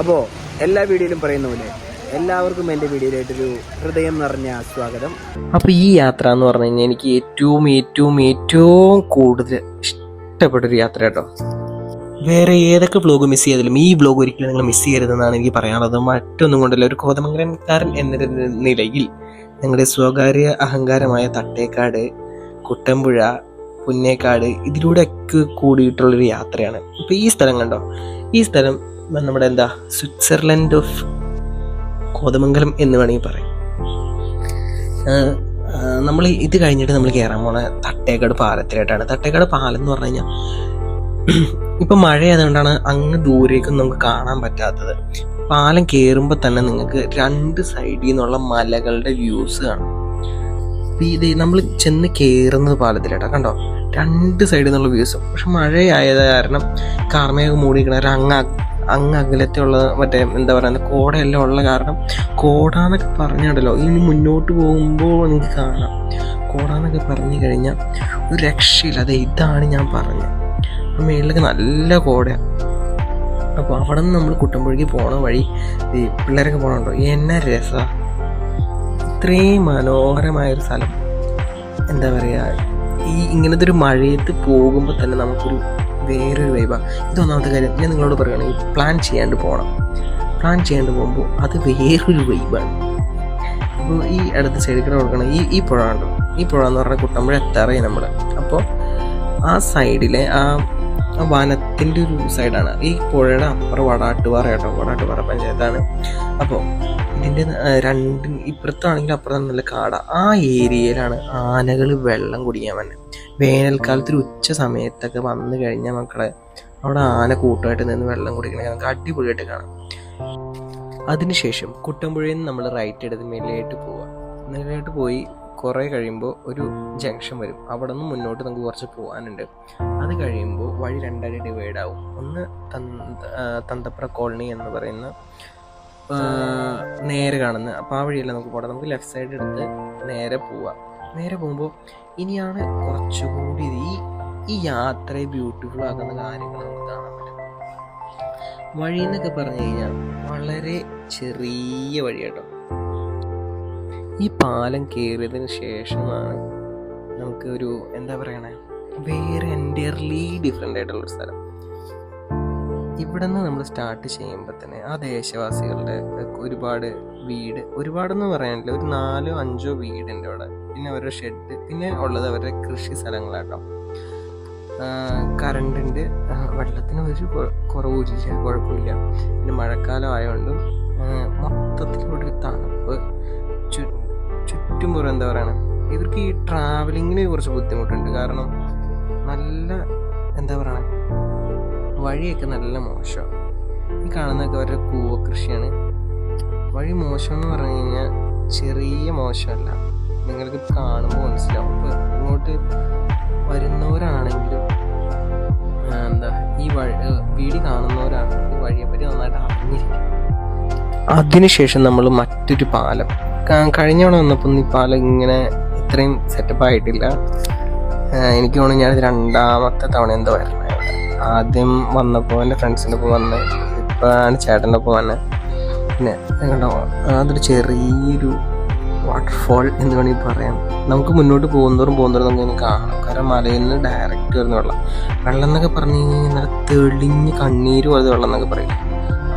അപ്പോൾ എല്ലാ വീഡിയോയിലും പറയുന്ന പോലെ എല്ലാവർക്കും എന്റെ വീഡിയോയിലായിട്ടൊരു ഹൃദയം നിറഞ്ഞ സ്വാഗതം. അപ്പോൾ ഈ യാത്ര എന്ന് പറഞ്ഞു കഴിഞ്ഞാൽ എനിക്ക് ഏറ്റവും ഏറ്റവും ഏറ്റവും കൂടുതൽ ഇഷ്ടപ്പെട്ടൊരു യാത്ര കേട്ടോ. വേറെ ഏതൊക്കെ വ്ലോഗ് മിസ് ചെയ്താലും ഈ വ്ലോഗ് ഒരിക്കലും നിങ്ങൾ മിസ് ചെയ്യരുതെന്നാണ് എനിക്ക് പറയാനുള്ളത്. മറ്റൊന്നും കൊണ്ടല്ല ഒരു കോതമംഗലംകാരൻ എന്ന നിലയിൽ നിങ്ങളുടെ സ്വകാര്യ അഹങ്കാരമായ തട്ടേക്കാട് കുട്ടമ്പുഴ പുന്നേക്കാട് ഇതിലൂടെയൊക്കെ കൂടിയിട്ടുള്ളൊരു യാത്രയാണ്. ഇപ്പോൾ ഈ സ്ഥലം കണ്ടോ? ഈ സ്ഥലം നമ്മുടെ എന്താ സ്വിറ്റ്സർലൻഡ് ഓഫ് കോതമംഗലം എന്ന് വേണമെങ്കിൽ പറയാം. നമ്മൾ ഇത് കഴിഞ്ഞിട്ട് നമ്മൾ കയറാൻ പോണ തട്ടേക്കാട് പാലത്തിലായിട്ടാണ്. തട്ടേക്കാട് പാലം എന്ന് പറഞ്ഞു കഴിഞ്ഞാൽ ഇപ്പം മഴയായതുകൊണ്ടാണ് അങ്ങ് ദൂരേക്കൊന്നും നമുക്ക് കാണാൻ പറ്റാത്തത്. പാലം കയറുമ്പോൾ തന്നെ നിങ്ങൾക്ക് രണ്ട് സൈഡിൽ നിന്നുള്ള മലകളുടെ വ്യൂസ് കാണാം. ഇത് നമ്മൾ ചെന്ന് കയറുന്നത് പാലത്തിലായിട്ടാണ് കണ്ടോ? രണ്ട് സൈഡിൽ നിന്നുള്ള വ്യൂസ്. പക്ഷെ മഴയായത് കാരണം കാർമേക മൂടിയിരിക്കണ ഒരു അങ്ങ് അങ്ങ് അകലത്തുള്ള മറ്റേ എന്താ പറയുക കോടയെല്ലാം ഉള്ള കാരണം കോടാന്നൊക്കെ പറഞ്ഞുണ്ടല്ലോ. ഇനി മുന്നോട്ട് പോകുമ്പോൾ നിങ്ങൾക്ക് കാണാം. കോടാന്നൊക്കെ പറഞ്ഞു കഴിഞ്ഞാൽ ഒരു രക്ഷയില്ല. അതെ ഇതാണ് ഞാൻ പറഞ്ഞത്. ആ മേളിലൊക്കെ നല്ല കോടയാണ് അപ്പോൾ അവിടെ നിന്ന് നമ്മൾ കുട്ടമ്പുഴയ്ക്ക് പോണ വഴി ഈ പിള്ളേരൊക്കെ പോകണുണ്ടോ എന്നെ രസമാണ് ഇത്രയും മനോഹരമായൊരു സ്ഥലം. എന്താ പറയുക ഈ ഇങ്ങനത്തെ ഒരു മഴയത്ത് പോകുമ്പോൾ തന്നെ നമുക്കൊരു വേറൊരു വൈബാണ് ഇതൊന്നാമത്തെ കാര്യം ഞാൻ നിങ്ങളോട് പറയുകയാണെങ്കിൽ പ്ലാൻ ചെയ്യാണ്ട് പോകണം പ്ലാൻ ചെയ്യാണ്ട് പോകുമ്പോൾ അത് വേറൊരു വൈബാണ് അപ്പോൾ ഈ അടുത്ത സൈഡിൽ കൂടെ കൊടുക്കണം ഈ ഈ പുഴ ഉണ്ടോ ഈ പുഴ എന്ന് പറഞ്ഞാൽ കുട്ടമ്പുഴ എത്താറായി നമ്മൾ അപ്പോൾ ആ സൈഡിലെ ആ ആ വനത്തിന്റെ ഒരു സൈഡാണ് ഈ പുഴയുടെ അപ്പുറം വടാട്ടുപാറ കേട്ടോ. വടാട്ടുപാറ പഞ്ചായത്താണ്. അപ്പോൾ ഇതിന്റെ രണ്ട് ഇപ്പുറത്താണെങ്കിൽ അപ്പുറത്താണ് നല്ല കാട. ആ ഏരിയയിലാണ് ആനകൾ വെള്ളം കുടിക്കാൻ വന്നെ. വേനൽക്കാലത്ത് ഉച്ച സമയത്തൊക്കെ വന്നു കഴിഞ്ഞാൽ മക്കളെ അവിടെ ആന കൂട്ടമായിട്ട് നിന്ന് വെള്ളം കുടിക്കണേ നമുക്ക് അടിപൊളിയായിട്ട് കാണാം. അതിനുശേഷം കുട്ടമ്പുഴയിൽ നിന്ന് നമ്മൾ റൈറ്റ് എടുത്ത് മേലിലോട്ട് പോവുക മേലിലോട്ട് പോയി കുറേ കഴിയുമ്പോൾ ഒരു ജംഗ്ഷൻ വരും. അവിടെ നിന്ന് മുന്നോട്ട് നമുക്ക് കുറച്ച് പോകാനുണ്ട്. അത് കഴിയുമ്പോൾ വഴി രണ്ടായി ഡിവൈഡ് ആവും. ഒന്ന് തന്ത- തന്തപ്ര കോളനി എന്ന് പറയുന്ന നേരെ കാണുന്ന അപ്പോൾ ആ വഴിയല്ല നമുക്ക് പോകണം നമുക്ക് ലെഫ്റ്റ് സൈഡ് എടുത്ത് നേരെ പോവാം. നേരെ പോകുമ്പോൾ ഇനിയാണ് കുറച്ചുകൂടി ഈ ഈ യാത്രയെ ബ്യൂട്ടിഫുൾ ആക്കുന്ന കാര്യങ്ങൾ നമുക്ക് കാണാൻ പറ്റും. വഴി എന്നൊക്കെ പറഞ്ഞു കഴിഞ്ഞാൽ വളരെ ചെറിയ വഴി കേട്ടോ ഈ പാലം കയറിയതിന് ശേഷമാണ് നമുക്ക് ഒരു എന്താ പറയണേ വേറെ എന്റയർലി ഡിഫറെന്റ് ആയിട്ടുള്ളൊരു സ്ഥലം. ഇവിടെ നിന്ന് നമ്മൾ സ്റ്റാർട്ട് ചെയ്യുമ്പോൾ തന്നെ ആ ദേശവാസികളുടെ ഒരുപാട് വീട് ഒരുപാടെന്ന് പറയാനില്ല. ഒരു നാലോ അഞ്ചോ വീടുണ്ട് അവിടെ. പിന്നെ അവരുടെ ഷെഡ് പിന്നെ ഉള്ളത് അവരുടെ കൃഷി സ്ഥലങ്ങളാട്ടോ. കറണ്ടിന്റെ വെള്ളത്തിന് ഒരു കുറവില്ല കുഴപ്പമില്ല. പിന്നെ മഴക്കാലം ആയതുകൊണ്ടും ഒരു തണുപ്പ് ചുറ്റും പുറം എന്താ പറയുക ഇവർക്ക് ഈ ട്രാവലിങ്ങിന് കുറച്ച് ബുദ്ധിമുട്ടുണ്ട്. കാരണം നല്ല എന്താ പറയുക വഴിയൊക്കെ നല്ല മോശമാണ്. ഈ കാണുന്നതൊക്കെ അവരുടെ കൂവ കൃഷിയാണ്. വഴി മോശം എന്ന് പറഞ്ഞു കഴിഞ്ഞാൽ ചെറിയ മോശമല്ല. നിങ്ങൾക്ക് കാണുമ്പോൾ മനസ്സിലാവും. ഇങ്ങോട്ട് വരുന്നവരാണെങ്കിലും എന്താ ഈ വഴി വീടി കാണുന്നവരാണെങ്കിൽ ഈ വഴിയെപ്പറ്റി നന്നായിട്ട് അറിഞ്ഞിരിക്കും അതിനുശേഷം നമ്മൾ മറ്റൊരു പാലം കഴിഞ്ഞ തവണ വന്നപ്പോൾ ഈ ഇങ്ങനെ ഇത്രയും സെറ്റപ്പ് ആയിട്ടില്ല. എനിക്ക് തോന്നുന്നു ഞാനിത് രണ്ടാമത്തെ തവണ എന്തോ വരണേ ആദ്യം വന്നപ്പോൾ എന്റെ ഫ്രണ്ട്സിന്റെ ഒപ്പം വന്ന്. ഇപ്പോഴാണ് ചേട്ടന്റെ ഒപ്പം വന്നത് പിന്നെ കണ്ടോ അതൊരു ചെറിയൊരു വാട്ടർഫോൾ എന്ന് വേണമെങ്കിൽ പറയാം. നമുക്ക് മുന്നോട്ട് പോകുന്നതോറും പോകുന്നതോറും നമുക്ക് കാണാം. കാരണം മലയിൽ നിന്ന് ഡയറക്റ്റ് വരുന്ന വെള്ളം. വെള്ളം എന്നൊക്കെ പറഞ്ഞു കഴിഞ്ഞാൽ നല്ല തെളിഞ്ഞ് കണ്ണീര് പോലത്തെ വെള്ളം എന്നൊക്കെ പറയും.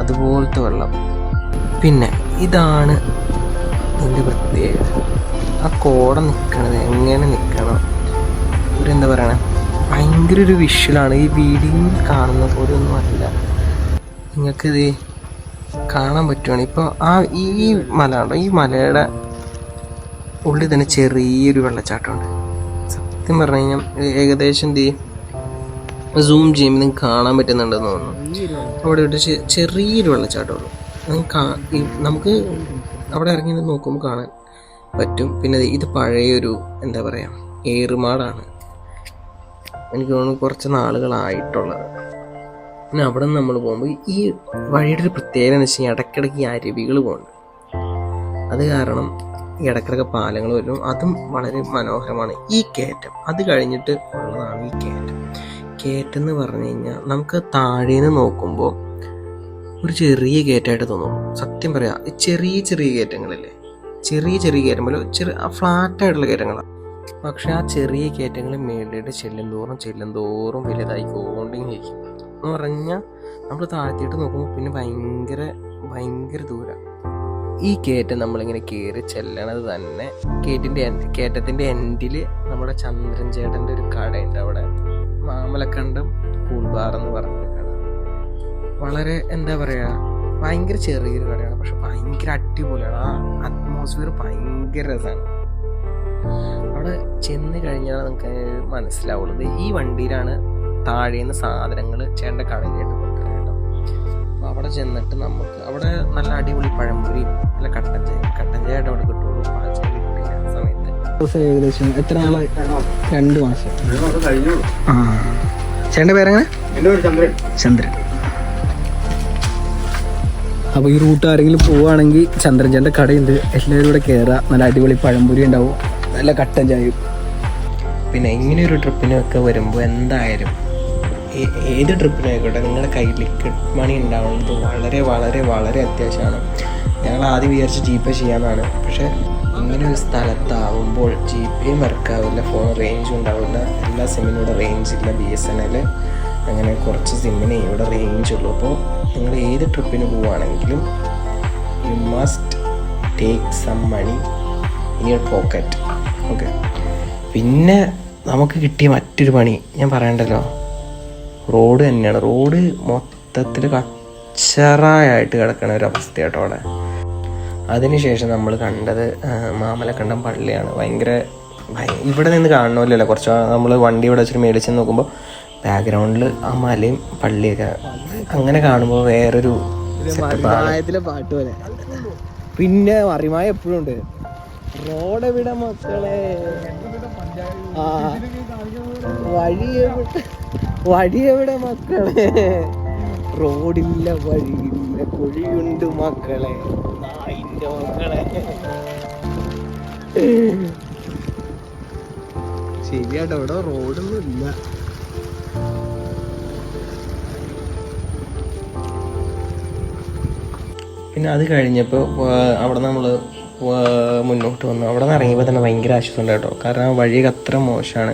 അതുപോലത്തെ വെള്ളം. പിന്നെ ഇതാണ് ഇതിന്റെ പ്രത്യേകത? ആ കോട നിൽക്കണത് എങ്ങനെ നിൽക്കണം ഒരു എന്താ പറയണേ? ഭയങ്കര ഒരു വിഷ്വലാണ് ഈ വീഡിയോയിൽ കാണുന്ന പോലെ ഒന്നും അല്ല. നിങ്ങൾക്കിത് കാണാൻ പറ്റുവാണ്. ഇപ്പോൾ ആ ഈ മല ഈ മലയുടെ ഉള്ളിൽ തന്നെ ചെറിയൊരു വെള്ളച്ചാട്ടമുണ്ട്. സത്യം പറഞ്ഞു കഴിഞ്ഞാൽ ഏകദേശം എന്ത് സൂം ചെയ്യുമ്പോൾ നിങ്ങൾക്ക് കാണാൻ പറ്റുന്നുണ്ടെന്ന് തോന്നുന്നു. അവിടെ ഒരു ചെറിയൊരു വെള്ളച്ചാട്ടമുള്ളൂ നമുക്ക് അവിടെ ഇറങ്ങി നോക്കുമ്പോൾ കാണാൻ പറ്റും. പിന്നെ ഇത് പഴയൊരു എന്താ പറയുക ഏറുമാടാണ്. എനിക്ക് തോന്നുന്നു കുറച്ച് നാളുകളായിട്ടുള്ളത്. പിന്നെ അവിടെ നിന്ന് നമ്മൾ പോകുമ്പോൾ ഈ വഴിയുടെ ഒരു പ്രത്യേകത എന്ന് വെച്ച് കഴിഞ്ഞാൽ ഇടയ്ക്കിടയ്ക്ക് ഈ അരുവികൾ പോകുന്നുണ്ട്. അത് കാരണം ഇടയ്ക്കിടയ്ക്ക് പാലങ്ങൾ വരും. അതും വളരെ മനോഹരമാണ്. ഈ കയറ്റം അത് കഴിഞ്ഞിട്ട് ഉള്ളതാണ് ഈ കയറ്റം. കയറ്റം എന്ന് പറഞ്ഞു കഴിഞ്ഞാൽ നമുക്ക് താഴേന്ന് നോക്കുമ്പോൾ ഒരു ചെറിയ കയറ്റമായിട്ട് തോന്നും. സത്യം പറയാ ഈ ചെറിയ ചെറിയ കയറ്റങ്ങളില്ലേ ചെറിയ ചെറിയ കയറ്റം പോലെ ചെറിയ ഫ്ലാറ്റായിട്ടുള്ള കയറ്റങ്ങളാണ് പക്ഷെ ആ ചെറിയ കയറ്റങ്ങൾ മേളിലോട്ട് ചെല്ലും തോറും ചെല്ലും തോറും വലുതായിക്കൊണ്ടിരിക്കും എന്ന് പറഞ്ഞാൽ നമ്മൾ താഴ്ത്തിയിട്ട് നോക്കുമ്പോൾ പിന്നെ ഭയങ്കര ഭയങ്കര ദൂരം. ഈ കയറ്റം നമ്മളിങ്ങനെ കയറി ചെല്ലണത് തന്നെ കയറ്റിന്റെ കയറ്റത്തിന്റെ എൻഡിൽ നമ്മുടെ ചന്ദ്രൻ ചേട്ടന്റെ ഒരു കടയുണ്ട് അവിടെ. മാമലക്കണ്ടം കൂൾബാർ എന്ന് പറഞ്ഞ കട. വളരെ എന്താ പറയുക ഭയങ്കര ചെറിയൊരു കടയാണ്. പക്ഷെ ഭയങ്കര അടിപൊളിയാണ്. ആ അറ്റ്മോസ്ഫിയർ ഭയങ്കര രസമാണ് അവിടെ ചെന്ന് കഴിഞ്ഞാൽ നമുക്ക് മനസ്സിലാവുള്ളത് ഈ വണ്ടിയിലാണ് താഴേന്ന് സാധനങ്ങൾ ചേട്ടന്റെ കൊണ്ടുവരുന്നത് കേട്ടോ. അപ്പോൾ അവിടെ ചെന്നിട്ട് നമുക്ക് അവിടെ നല്ല അടിപൊളി പഴംപൊരി നല്ല കട്ടൻ ചായ കട്ടൻ ചായ ആയിട്ട് അവിടെ കിട്ടുള്ളൂ. കിട്ടില്ല സമയത്ത്. ഏകദേശം എത്ര നാളായി രണ്ട് മാസം. കഴിഞ്ഞു ആ. ചേട്ടന്റെ പേരെങ്ങനെ? ചന്ദ്രൻ. ചന്ദ്രൻ. അപ്പോൾ ഈ റൂട്ട് ആരെങ്കിലും പോവുകയാണെങ്കിൽ ചന്ദ്രജന്റെ കടയുണ്ട്. എല്ലാവരും കൂടെ കയറുക നല്ല അടിപൊളി പഴംപൊരി ഉണ്ടാവും. നല്ല കട്ടൻ ചായയും. പിന്നെ ഇങ്ങനെ ഒരു ട്രിപ്പിനൊക്കെ വരുമ്പോൾ എന്തായാലും ഏത് ട്രിപ്പിനായിക്കോട്ടെ നിങ്ങളുടെ കയ്യിൽ ലിക്വിഡ് മണി ഉണ്ടാവുന്നത് വളരെ വളരെ വളരെ അത്യാവശ്യമാണ്. ഞങ്ങൾ ആദ്യം വിചാരിച്ച് ജി പേ ചെയ്യാമെന്നാണ്. പക്ഷേ ഇങ്ങനെ ഒരു സ്ഥലത്താവുമ്പോൾ ജി പേയും വർക്കാവില്ല ഫോൺ റേഞ്ചും ഉണ്ടാവില്ല. എല്ലാ സിമ്മിനോട് റേഞ്ച് ഇല്ല. ബി എസ് എൻ എൽ അങ്ങനെ കുറച്ച് സിമ്മിനെ ഇവിടെ റേഞ്ച് ഉള്ളൂ. അപ്പോൾ നിങ്ങൾ ഏത് ട്രിപ്പിന് പോവുകയാണെങ്കിലും you must take some money in your pocket okay പിന്നെ നമുക്ക് കിട്ടിയ മറ്റൊരു പണി ഞാൻ പറയണ്ടല്ലോ. റോഡ് തന്നെയാണ്. റോഡ് മൊത്തത്തിൽ കച്ചറായിട്ട് കിടക്കണ ഒരു അവസ്ഥ കേട്ടോ അവിടെ അതിനുശേഷം നമ്മൾ കണ്ടത് മാമലക്കണ്ടം പള്ളിയാണ്. ഭയങ്കര ഭയ- ഇവിടെ നിന്ന് കാണണമല്ലോ കുറച്ച് നമ്മൾ വണ്ടി ഇവിടെ വെച്ചിട്ട് മേടിച്ചെന്ന് നോക്കുമ്പോൾ ബാക്ക്ഗ്രൗണ്ടിൽ ആ മലയും പള്ളിയൊക്കെ അങ്ങനെ കാണുമ്പോൾ വേറൊരു പാട്ട് പോലെ. പിന്നെ മറിമായ എപ്പോഴും ഉണ്ട്. റോഡ് എവിടെ മക്കളെ? വഴി വഴി എവിടെ മക്കളെ? റോഡില്ല വഴിയില്ല കുഴിയുണ്ട് മക്കളെ. നായിന്റെ മക്കളെ. ശരിയാട്ടോ ഇവിടെ റോഡൊന്നും ഇല്ല. പിന്നെ അത് കഴിഞ്ഞപ്പോൾ അവിടെ നമ്മൾ മുന്നോട്ട് വന്നു. അവിടെ നിന്ന് ഇറങ്ങിയപ്പോൾ തന്നെ ഭയങ്കര ആശ്വാസം ഉണ്ട് കേട്ടോ. കാരണം വഴിയൊക്കെ അത്ര മോശമാണ്.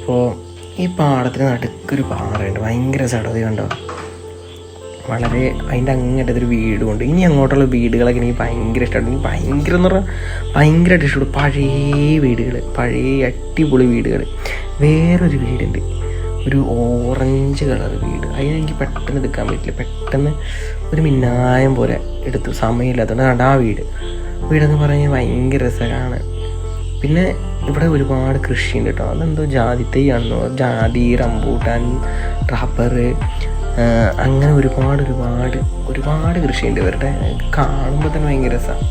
അപ്പോൾ ഈ പാടത്തിന് നടുക്കൊരു പാറയുണ്ട്. ഭയങ്കര സടതി കണ്ടോ? വളരെ അതിന്റെ അങ്ങോട്ടൊരു വീടുമുണ്ട്. ഇനി അങ്ങോട്ടുള്ള വീടുകളൊക്കെ എനിക്ക് ഭയങ്കര ഇഷ്ടമാണ്. എനിക്ക് ഭയങ്കര എന്ന് പറഞ്ഞാൽ ഭയങ്കരമായിട്ട് ഇഷ്ടപ്പെട്ടു പഴയ വീടുകൾ പഴയ അടിപൊളി വീടുകൾ വേറൊരു വീടുണ്ട്. ഒരു ഓറഞ്ച് കളർ വീട്. അതിനെനിക്ക് പെട്ടെന്ന് എടുക്കാൻ പറ്റില്ല. പെട്ടെന്ന് ഒരു മിന്നായം പോലെ എടുത്തു. സമയമില്ലാത്തതുകൊണ്ട് കണ്ട ആ വീട്. വീടെന്ന് പറഞ്ഞാൽ ഭയങ്കര രസമാണ് പിന്നെ ഇവിടെ ഒരുപാട് കൃഷിയുണ്ട് കേട്ടോ. അതെന്തോ ജാതി തൈയാണെന്നോ ജാതി റംബൂട്ടാൻ റബ്ബർ അങ്ങനെ ഒരുപാട് ഒരുപാട് ഒരുപാട് കൃഷിയുണ്ട് ഇവരുടെ. കാണുമ്പോൾ തന്നെ ഭയങ്കര രസമാണ്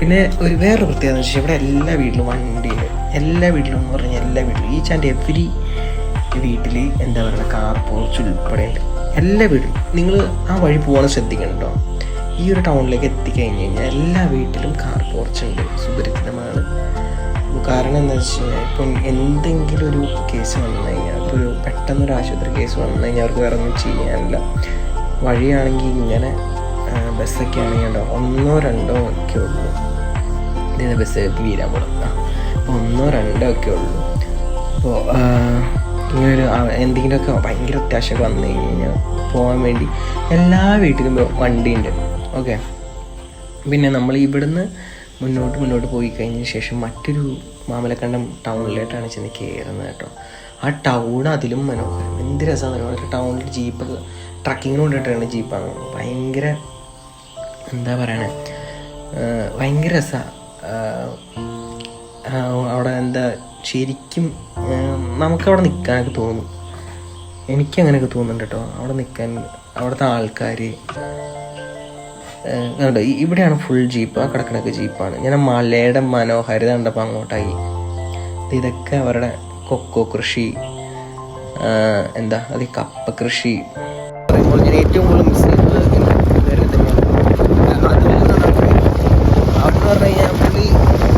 പിന്നെ ഒരു വേറെ പ്രത്യേകത എന്ന് വെച്ചാൽ ഇവിടെ എല്ലാ വീട്ടിലും വണ്ടിയുണ്ട്. എല്ലാ വീട്ടിലും എന്ന് പറഞ്ഞാൽ എല്ലാ വീട്ടിലും. ഈ ആൻഡ് എവരി വീട്ടിൽ എന്താ പറയുക കാർ പോർച്ച് ഉൾപ്പെടെ എല്ലാ വീട്ടിലും. നിങ്ങൾ ആ വഴി പോകണം ശ്രദ്ധിക്കണം ഈ ഒരു ടൗണിലേക്ക് എത്തിക്കഴിഞ്ഞ് കഴിഞ്ഞാൽ എല്ലാ വീട്ടിലും കാർ പോർച്ച് ഉണ്ട്. സുപരിചിതമാണ്. കാരണം എന്താ വെച്ച് കഴിഞ്ഞാൽ ഇപ്പം എന്തെങ്കിലും ഒരു കേസ് വന്നു കഴിഞ്ഞാൽ ഇപ്പോൾ ഒരു പെട്ടെന്നൊരു ആശുപത്രി കേസ് വന്നു കഴിഞ്ഞാൽ അവർക്ക് വേറെ ഒന്നും ചെയ്യാനില്ല. വഴിയാണെങ്കിൽ ഇങ്ങനെ ബസ്സൊക്കെ ആണെങ്കിൽ ഉണ്ടോ ഒന്നോ രണ്ടോ ഒക്കെ ഉള്ളൂ. ബസ് വീരാൻ ആ ഒന്നോ രണ്ടോ ഒക്കെ ഉള്ളൂ. അപ്പോൾ ഇങ്ങനൊരു ഒരു എന്തെങ്കിലുമൊക്കെ ഭയങ്കര അത്യാവശ്യമൊക്കെ വന്നു കഴിഞ്ഞ് കഴിഞ്ഞാൽ പോകാൻ വേണ്ടി എല്ലാ വീട്ടിലും വണ്ടിയുണ്ട്. ഓക്കെ പിന്നെ നമ്മൾ ഇവിടുന്ന് മുന്നോട്ട് മുന്നോട്ട് പോയി കഴിഞ്ഞ ശേഷം മറ്റൊരു മാമലക്കണ്ടം ടൗണിലോട്ടാണ് ചെന്ന് കയറുന്നത് കേട്ടോ. ആ ടൗൺ അതിലും മനോഹരം. എന്ത് രസമാണ് ഒരു ടൗണിൽ ജീപ്പ് ട്രക്കിങ്ങിന് കൊണ്ടിട്ടാണ് ജീപ്പാണ് ഭയങ്കര എന്താ പറയണേ? ഭയങ്കര രസമാണ് അവിടെ എന്താ ശരിക്കും നമുക്കവിടെ നിൽക്കാനൊക്കെ തോന്നും. എനിക്കങ്ങനെയൊക്കെ തോന്നുന്നുണ്ട് കേട്ടോ അവിടെ നിൽക്കാൻ അവിടുത്തെ ആൾക്കാർ കണ്ടോ? ഇവിടെയാണ് ഫുൾ ജീപ്പ് ആ കിടക്കണൊക്കെ ജീപ്പാണ് ഞാൻ മലയുടെ മനോഹാരിത കണ്ടപ്പോൾ അങ്ങോട്ടായി. ഇത് ഇതൊക്കെ അവരുടെ കൊക്കോ കൃഷി എന്താ? അത് കപ്പ കൃഷി. ഞാൻ ഏറ്റവും കൂടുതൽ മിസ് ചെയ്യുന്നത് എനിക്ക് കേരളത്തിൽ തന്നെയാണ് അതുകൊണ്ട് അവിടെ പറഞ്ഞു കഴിഞ്ഞാൽ പുള്ളി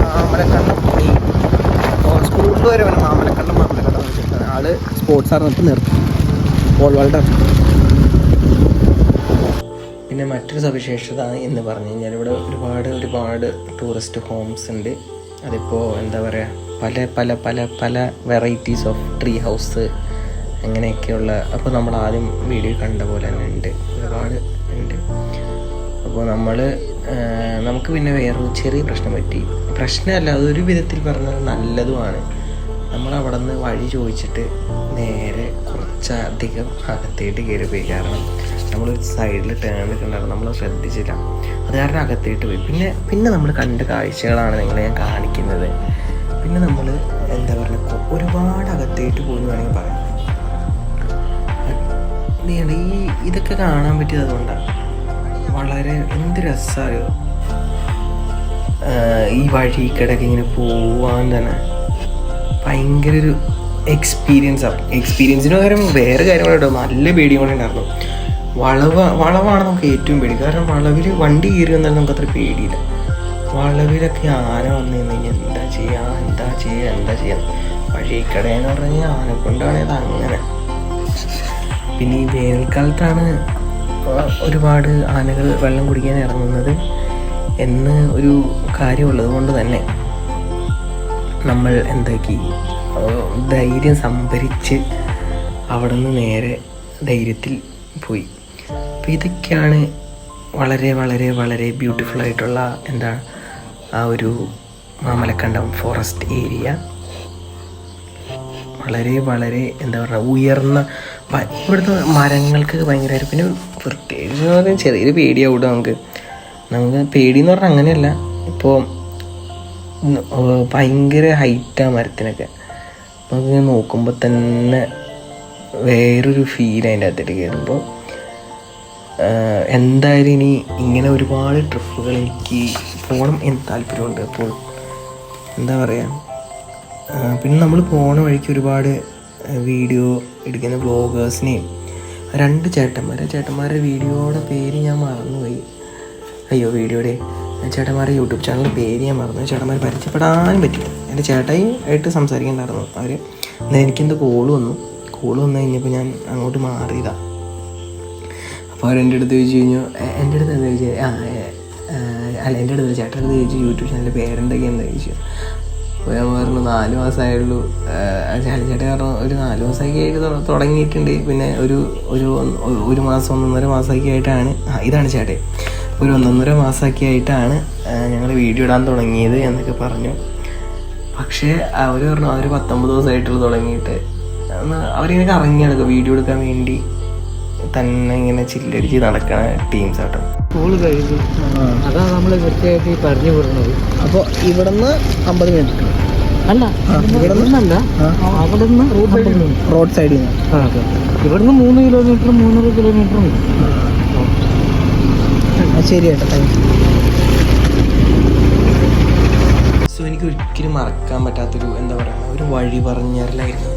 മാമലക്കണ്ടം ഈ സ്കൂളിൽ വരെ വേണം മാമലക്കണ്ടം മാമലക്കണ്ടം എന്ന് വെച്ചിട്ട് ആൾ സ്പോർട്സ് അറിഞ്ഞിട്ട് നിർത്തി. ഓൾ ബോൾ വേൾഡ് പിന്നെ മറ്റൊരു സവിശേഷത എന്ന് പറഞ്ഞു കഴിഞ്ഞാൽ ഇവിടെ ഒരുപാട് ഒരുപാട് ടൂറിസ്റ്റ് ഹോംസ് ഉണ്ട്. അതിപ്പോൾ എന്താ പറയുക പല പല പല പല വെറൈറ്റീസ് ഓഫ് ട്രീ ഹൗസ് അങ്ങനെയൊക്കെയുള്ള അപ്പോൾ നമ്മൾ ആദ്യം വീഡിയോ കണ്ട പോലെ തന്നെ ഉണ്ട്. ഒരുപാട് ഉണ്ട്. അപ്പോൾ നമ്മൾ നമുക്ക് പിന്നെ വേറൊരു ചെറിയ പ്രശ്നം പറ്റി. പ്രശ്നമല്ല അതൊരു വിധത്തിൽ പറഞ്ഞാൽ നല്ലതുമാണ്. നമ്മൾ അവിടെ നിന്ന് വഴി ചോദിച്ചിട്ട് നേരെ കുറച്ചധികം അകത്തേട്ട് കയറി പോയി. കാരണം നമ്മളൊരു സൈഡിൽ ടേൺ എടുക്കണ്ടായിരുന്നു. നമ്മൾ ശ്രദ്ധിച്ചില്ല. അത് കാരണം അകത്തേട്ട് പോയി. പിന്നെ പിന്നെ നമ്മൾ കണ്ട കാഴ്ചകളാണ് നിങ്ങളെ ഞാൻ കാണിക്കുന്നത്. പിന്നെ നമ്മൾ എന്താ പറയുക ഒരുപാട് അകത്തേട്ട് പോയി എന്ന് വേണമെങ്കിൽ പറയാം. ഈ ഇതൊക്കെ കാണാൻ പറ്റിയത് അതുകൊണ്ടാണ് വളരെ എന്ത് രസമായോ ഈ വഴി കിടക്കിങ്ങനെ പോവാൻ തന്നെ. ഭയങ്കര ഒരു എക്സ്പീരിയൻസ് ആണ് എക്സ്പീരിയൻസിന് പകരം വേറെ കാര്യങ്ങളുണ്ടോ. നല്ല പേടിയും കൂടെ ഉണ്ടായിരുന്നു. വളവ് വളവാണ് നമുക്ക് ഏറ്റവും പേടി. കാരണം വളവിൽ വണ്ടി കയറി വന്നാലും നമുക്ക് അത്ര പേടിയില്ല. വളവിലൊക്കെ ആന വന്നു കഴിഞ്ഞാൽ എന്താ ചെയ്യുക എന്താ ചെയ്യുക എന്താ ചെയ്യുക വഴിക്കടയെന്ന് പറഞ്ഞു കഴിഞ്ഞാൽ ആന കൊണ്ടാണ് ഇത് അങ്ങനെ. പിന്നെ ഈ വേനൽക്കാലത്താണ് ഒരുപാട് ആനകൾ വെള്ളം കുടിക്കാൻ ഇറങ്ങുന്നത് എന്ന് ഒരു കാര്യമുള്ളത് കൊണ്ട് തന്നെ. നമ്മൾ എന്താക്കി? ധൈര്യം സംഭരിച്ച് അവിടെ നിന്ന് നേരെ ധൈര്യത്തിൽ പോയി. അപ്പോൾ ഇതൊക്കെയാണ് വളരെ വളരെ വളരെ ബ്യൂട്ടിഫുൾ ആയിട്ടുള്ള എന്താ ആ ഒരു മാമലക്കണ്ടം ഫോറസ്റ്റ് ഏരിയ വളരെ വളരെ എന്താ പറയുക ഉയർന്ന ഇവിടുത്തെ മരങ്ങൾക്ക് ഭയങ്കരമായിട്ട് പിന്നെ പ്രത്യേകിച്ച് ചെറിയൊരു പേടിയാവും നമുക്ക്. നമുക്ക് പേടിയെന്ന് പറഞ്ഞാൽ അങ്ങനെയല്ല. ഇപ്പോൾ ഭയങ്കര ഹൈറ്റാണ് മരത്തിനൊക്കെ. നമുക്ക് നോക്കുമ്പോൾ തന്നെ വേറൊരു ഫീൽ അതിന്റെ അകത്തേക്ക് കയറുമ്പോൾ എന്തായാലും ഇനി ഇങ്ങനെ ഒരുപാട് ട്രിപ്പുകൾ എനിക്ക് പോകണം എന്ന് താല്പര്യമുണ്ട്. അപ്പോൾ എന്താ പറയുക പിന്നെ നമ്മൾ പോണ വഴിക്ക് ഒരുപാട് വീഡിയോ എടുക്കുന്ന ബ്ലോഗേഴ്സിനെയും രണ്ട് ചേട്ടന്മാരെ. ചേട്ടന്മാരുടെ വീഡിയോയുടെ പേര് ഞാൻ മറന്നുപോയി. അയ്യോ വീഡിയോയുടെ ചേട്ടന്മാരുടെ യൂട്യൂബ് ചാനൽ പേര് ഞാൻ മറന്നു. ചേട്ടന്മാർ പരിചയപ്പെടാനും പറ്റില്ല. എന്റെ ചേട്ടായി ആയിട്ട് സംസാരിക്കണ്ടായിരുന്നു അവർ എനിക്കെന്തോ കോൾ വന്നു. കോൾ വന്നു കഴിഞ്ഞപ്പോൾ ഞാൻ അങ്ങോട്ട് മാറിയതാണ് അപ്പോൾ അവരെന്റെ അടുത്ത് ചോദിച്ചു കഴിഞ്ഞു "എ- എന്റെ അടുത്ത് എന്താ ചോദിച്ചത് ആ അല്ല എന്റെ അടുത്ത് ചേട്ടന്റെ അടുത്ത് ചോദിച്ചു യൂട്യൂബ് ചാനലിന്റെ എന്താ ചോദിച്ചു. അപ്പോൾ ഞാൻ പറഞ്ഞു നാല് മാസമായുള്ളൂ ചാലി ചേട്ടൻ പറഞ്ഞു ഒരു നാല് മാസമൊക്കെ ആയിട്ട് തുടങ്ങിയിട്ടുണ്ട്. പിന്നെ ഒരു ഒരു ഒരു മാസം ഒന്നൊന്നര മാസമൊക്കെ ആയിട്ടാണ്. ഇതാണ് ചേട്ടൻ. ഒരു ഒന്നൊന്നര മാസമൊക്കെ ആയിട്ടാണ് ഞങ്ങൾ വീഡിയോ ഇടാൻ തുടങ്ങിയത് എന്നൊക്കെ പറഞ്ഞു. പക്ഷേ അവർ പറഞ്ഞു അവർ പത്തൊമ്പത് ദിവസമായിട്ടുള്ള തുടങ്ങിയിട്ട്. അവരിങ്ങനെ കറങ്ങിയെടുക്കും വീഡിയോ എടുക്കാൻ വേണ്ടി തന്നെ ഇങ്ങനെ ചില്ലടിച്ച് നടക്കണ ടീംസ് ആട്ടോ. സ്കൂൾ കഴിഞ്ഞു. അതാണ് നമ്മൾ കൃത്യമായിട്ട് ഈ പറഞ്ഞു വിടുന്നത്. അപ്പോൾ ഇവിടുന്ന് അമ്പത് മിനിറ്റ് അല്ല ഇവിടുന്നല്ല അവിടുന്ന് റോഡ് സൈഡിൽ നിന്ന് ഇവിടുന്ന് മൂന്ന് കിലോമീറ്റർ മൂന്നര കിലോമീറ്ററും ശരി കേട്ടോ താങ്ക് യു സോ എനിക്ക് ഒരിക്കലും മറക്കാൻ പറ്റാത്തൊരു എന്താ പറയുക ഒരു വഴി പറഞ്ഞാലായിരുന്നു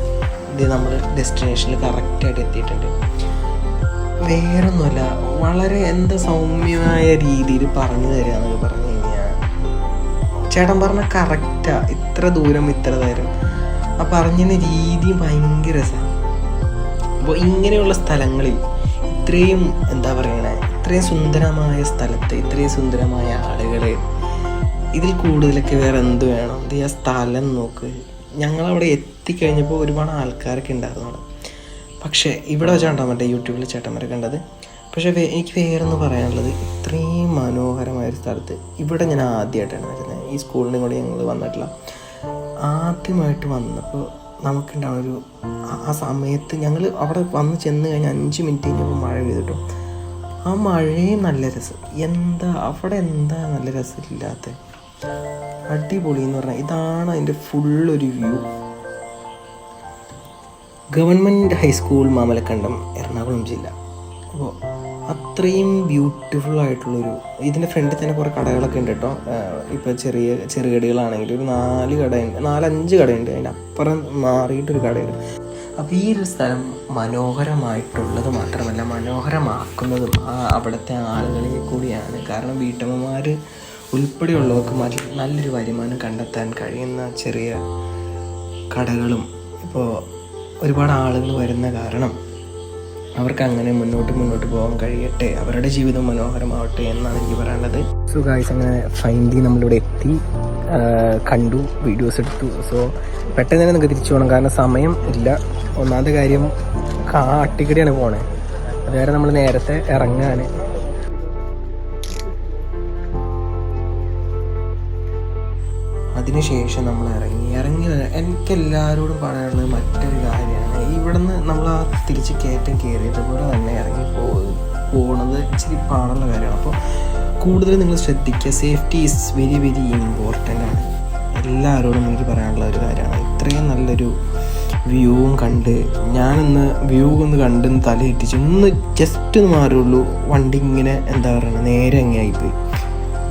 ഇത് നമ്മൾ ഡെസ്റ്റിനേഷനിൽ കറക്റ്റായിട്ട് എത്തിയിട്ടുണ്ട്. വേറൊന്നുമല്ല വളരെ എന്താ സൗമ്യമായ രീതിയിൽ പറഞ്ഞു തരിക എന്നൊക്കെ പറഞ്ഞു കഴിഞ്ഞാൽ ചേട്ടൻ പറഞ്ഞ കറക്റ്റാ ഇത്ര ദൂരം ഇത്ര നേരം. ആ പറഞ്ഞതിന് രീതി ഭയങ്കര രസമാണ് അപ്പോൾ ഇങ്ങനെയുള്ള സ്ഥലങ്ങളിൽ ഇത്രയും എന്താ പറയണേ ഇത്രയും സുന്ദരമായ സ്ഥലത്ത് ഇത്രയും സുന്ദരമായ ആളുകളെ ഇതിൽ കൂടുതലൊക്കെ വേറെ എന്ത് വേണം? ഇത് ആ സ്ഥലം നോക്ക്. ഞങ്ങളവിടെ എത്തിക്കഴിഞ്ഞപ്പോൾ ഒരുപാട് ആൾക്കാരൊക്കെ ഉണ്ടായിരുന്നു പക്ഷേ ഇവിടെ വെച്ചാണ്ടോ മറ്റേ യൂട്യൂബിൽ ചേട്ടന്മാരെ കണ്ടത്. പക്ഷേ എനിക്ക് ഒന്ന് പറയാനുള്ളത്. ഇത്രയും മനോഹരമായ ഒരു സ്ഥലത്ത് ഇവിടെ ഞാൻ ആദ്യമായിട്ടാണ് വരുന്നത്. ഈ സ്കൂളിനും കൂടെ ഞങ്ങൾ വന്നിട്ടില്ല. ആദ്യമായിട്ട് വന്നപ്പോൾ നമുക്കുണ്ടാവുന്ന ഒരു ആ സമയത്ത് ഞങ്ങൾ അവിടെ വന്ന് ചെന്ന് കഴിഞ്ഞാൽ അഞ്ച് മിനിറ്റ് കഴിഞ്ഞപ്പോൾ മഴ പെയ്തിട്ടു ആ മഴയും നല്ല രസം. എന്താ അവിടെ എന്താ നല്ല രസമില്ലാത്ത? അടിപൊളി എന്ന് പറഞ്ഞാൽ ഇതാണ് അതിന്റെ ഫുൾ ഒരു view government high school Mamalakkandam Ernakulam ജില്ല. അപ്പോൾ അത്രയും ബ്യൂട്ടിഫുൾ ആയിട്ടുള്ളൊരു ഇതിന്റെ ഫ്രണ്ടിൽ തന്നെ കുറേ കടകളൊക്കെ ഉണ്ട് കേട്ടോ ഇപ്പോൾ ചെറിയ ചെറുകടികളാണെങ്കിൽ ഒരു നാല് കടയുണ്ട് നാലഞ്ച് കടയുണ്ട്. അതിന്റെ അപ്പുറം മാറിയിട്ടൊരു കടയുണ്ട്. അപ്പോൾ ഈ ഒരു സ്ഥലം മനോഹരമായിട്ടുള്ളത് മാത്രമല്ല മനോഹരമാക്കുന്നതും ആ അവിടുത്തെ ആളുകളിൽ കൂടിയാണ്. കാരണം വീട്ടമ്മമാർ ഉൾപ്പെടെയുള്ളവർക്ക് നല്ലൊരു വരുമാനം കണ്ടെത്താൻ കഴിയുന്ന ചെറിയ കടകളും ഇപ്പോൾ ഒരുപാട് ആളുകൾ വരുന്ന കാരണം അവർക്ക് അങ്ങനെ മുന്നോട്ട് മുന്നോട്ട് പോകാൻ കഴിയട്ടെ. അവരുടെ ജീവിതം മനോഹരമാവട്ടെ എന്നാണ് എനിക്ക് പറയാനുള്ളത്. സോ ഗായ്സ് അങ്ങനെ ഫൈനലി നമ്മളിവിടെ എത്തി. കണ്ടു വീഡിയോസ് എടുത്തു. സോ പെട്ടെന്ന് തന്നെ നിങ്ങൾക്ക് തിരിച്ചു പോകണം കാരണം സമയം ഇല്ല. ഒന്നാമത്തെ കാര്യം കാട്ടിക്കടിയാണ് പോണേ. അതുവരെ നമ്മൾ നേരത്തെ ഇറങ്ങാന് അതിനുശേഷം നമ്മൾ ഇറങ്ങി. ഇറങ്ങി എനിക്ക് എല്ലാവരോടും പറയാനുള്ളത് മറ്റൊരു കാര്യമാണ്. ഇവിടുന്ന് നമ്മൾ ആ തിരിച്ച് കയറ്റം കയറിയതുപോലെ തന്നെ ഇറങ്ങി പോ പോകുന്നത് ഇച്ചിരി പാടുള്ള കാര്യമാണ്. അപ്പോൾ കൂടുതൽ നിങ്ങൾ ശ്രദ്ധിക്കുക. Safety is very very important ആണ്. എല്ലാവരോടും എനിക്ക് പറയാനുള്ള ഒരു കാര്യമാണ്. ഇത്രയും നല്ലൊരു വ്യൂവും കണ്ട് ഞാനൊന്ന് വ്യൂ ഒന്ന് കണ്ട് തലയിട്ടിച്ച് ഒന്ന് ജസ്റ്റ് ഒന്ന് മാറുള്ളൂ വണ്ടി ഇങ്ങനെ എന്താ പറയുക നേരെ അങ്ങായിപ്പോയി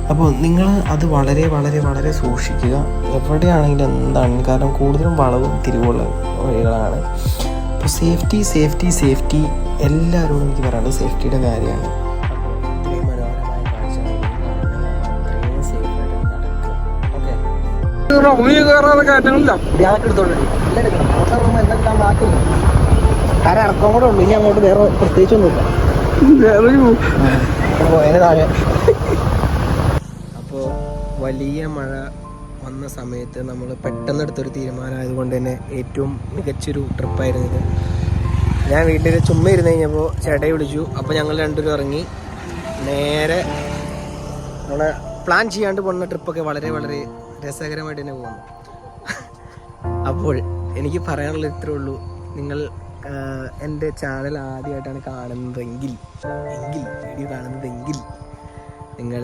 അപ്പോൾ നിങ്ങൾ അത് വളരെ വളരെ വളരെ സൂക്ഷിക്കുക. എവിടെയാണെങ്കിലും എന്താണ്? കാരണം കൂടുതലും വളവും തിരിവുള്ള വഴികളാണ്. അപ്പോൾ സേഫ്റ്റി സേഫ്റ്റി സേഫ്റ്റി എല്ലാവരോടും എനിക്ക് പറയാനുള്ളത് സേഫ്റ്റിയുടെ കാര്യമാണ്. ഇറക്കം കൂടെ ഉള്ളു. ഇനി അങ്ങോട്ട് വേറെ പ്രത്യേകിച്ചൊന്നുമില്ല. വേറെ താഴെ. വലിയ മഴ വന്ന സമയത്ത് നമ്മൾ പെട്ടെന്ന് എടുത്തൊരു തീരുമാനമായതുകൊണ്ട് തന്നെ ഏറ്റവും മികച്ചൊരു ട്രിപ്പായിരുന്നു ഇത് ഞാൻ വീട്ടിൽ ചുമ്മാ ഇരുന്ന് കഴിഞ്ഞപ്പോൾ ചേട്ടയെ വിളിച്ചു. അപ്പോൾ ഞങ്ങൾ രണ്ടുപേരും ഇറങ്ങി. നേരെ നമ്മളെ പ്ലാൻ ചെയ്യാണ്ട് പോകുന്ന ട്രിപ്പൊക്കെ വളരെ വളരെ രസകരമായിട്ട് തന്നെ പോകുന്നു. അപ്പോൾ എനിക്ക് പറയാനുള്ളത് ഇത്രേ ഉള്ളൂ. നിങ്ങൾ എന്റെ ചാനൽ ആദ്യമായിട്ടാണ് കാണുന്നതെങ്കിൽ എങ്കിൽ വീഡിയോ കാണുന്നതെങ്കിൽ നിങ്ങൾ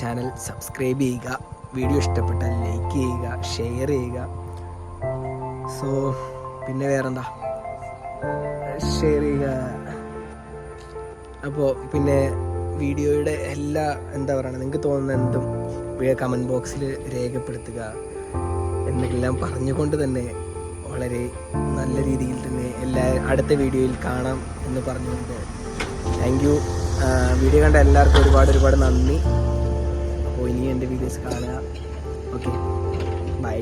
ചാനൽ സബ്സ്ക്രൈബ് ചെയ്യുക വീഡിയോ ഇഷ്ടപ്പെട്ടാൽ ലൈക്ക് ചെയ്യുക ഷെയർ ചെയ്യുക. സോ പിന്നെ വേറെന്താ? ഷെയർ ചെയ്യുക. അപ്പോൾ പിന്നെ വീഡിയോയുടെ എല്ലാ എന്താ പറയുക നിങ്ങൾക്ക് തോന്നുന്ന എന്തും കമന്റ് ബോക്സിൽ രേഖപ്പെടുത്തുക. എന്നെല്ലാം പറഞ്ഞുകൊണ്ട് തന്നെ വളരെ നല്ല രീതിയിൽ തന്നെ എല്ലാ അടുത്ത വീഡിയോയിൽ കാണാം എന്ന് പറഞ്ഞുകൊണ്ട്. താങ്ക് യു വീഡിയോ കണ്ട എല്ലാവർക്കും ഒരുപാട് ഒരുപാട് നന്ദി. അപ്പോൾ ഇനി എന്റെ വീഡിയോസ് കാണുക. Okay bye